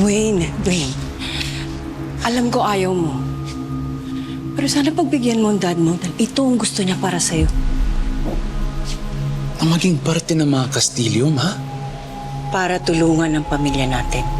Dwayne, Dwayne. Alam ko ayaw mo. Pero sana pagbigyan mo ang dad mo dahil ito ang gusto niya para sa'yo. Ang maging parte ng mga Kastilyo, ma? Para tulungan ang pamilya natin.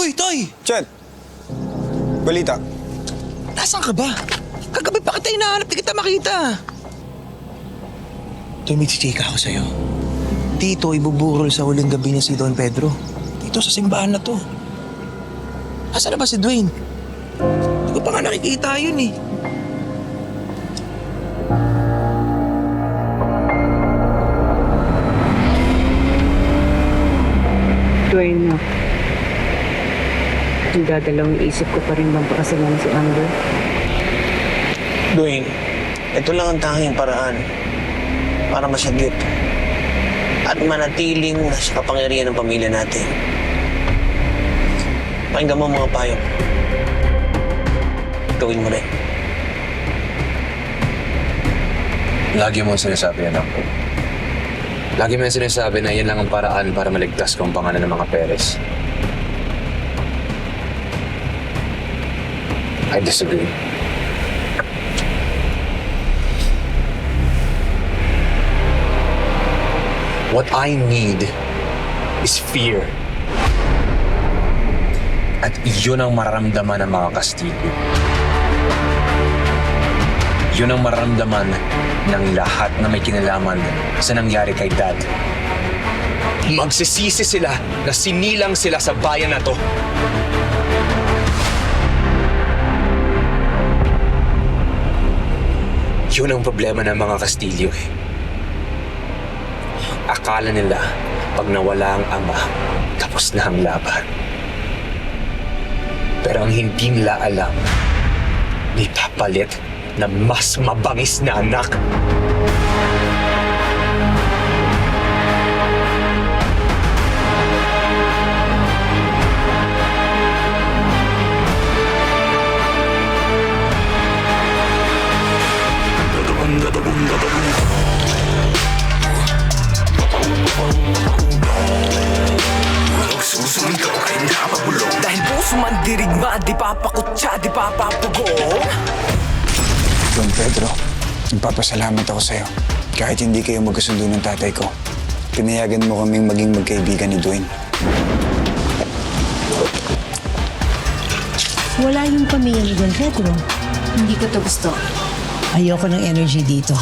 Hoy, Toy! Chet! Balita. Nasaan ka ba? Kagabi pa kita hinahanap, di kita makita. Toy, may chichika ako sa'yo. Dito, ibuburol sa huling gabi niya si Don Pedro. Dito sa simbahan na to. Asa na ba si Dwayne? Hindi ko pa nga nakikita yun eh. Dwayne, ang dadalawang isip ko pa rin bang pakasalan si Amber? Dwayne, ito lang ang tanging paraan para masagip at manatiling sa kapangyarihan ng pamilya natin. Pakinggan mo ang mga payo. Gawin mo rin. Lagi mo ang sinasabi, anak ko. Lagi mo ang sinasabi na yan lang ang paraan para maligtas ko ang pangalan ng mga Perez. I disagree. What I need is fear. At iyon ang mararamdaman ng mga Kastilyo. Yun ang mararamdaman ng lahat na may kinalaman sa nangyari kay Dad. Magsisisi sila na sinilang sila sa bayan na to. Yun ang problema ng mga Kastilyo eh. Akala nila pag nawala ang ama, tapos na ang laban. Pero ang hindi nila alam, may papalit na mas mabangis na anak. Dahil puso man dirigma, di papakutsa, di papapugo Don Pedro, nagpapasalamat ako sa'yo. Kahit hindi kayo magkasundo ng tatay ko, pinayagan mo kaming maging magkaibigan ni Dwayne. Wala yung pamilya ni Don Pedro. Hindi ko to gusto. Ayoko ng energy dito.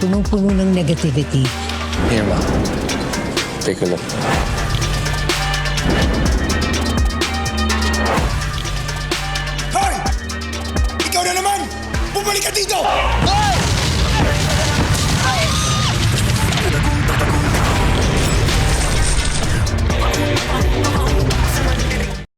Punong-puno ng negativity. Here, ma. Take a look.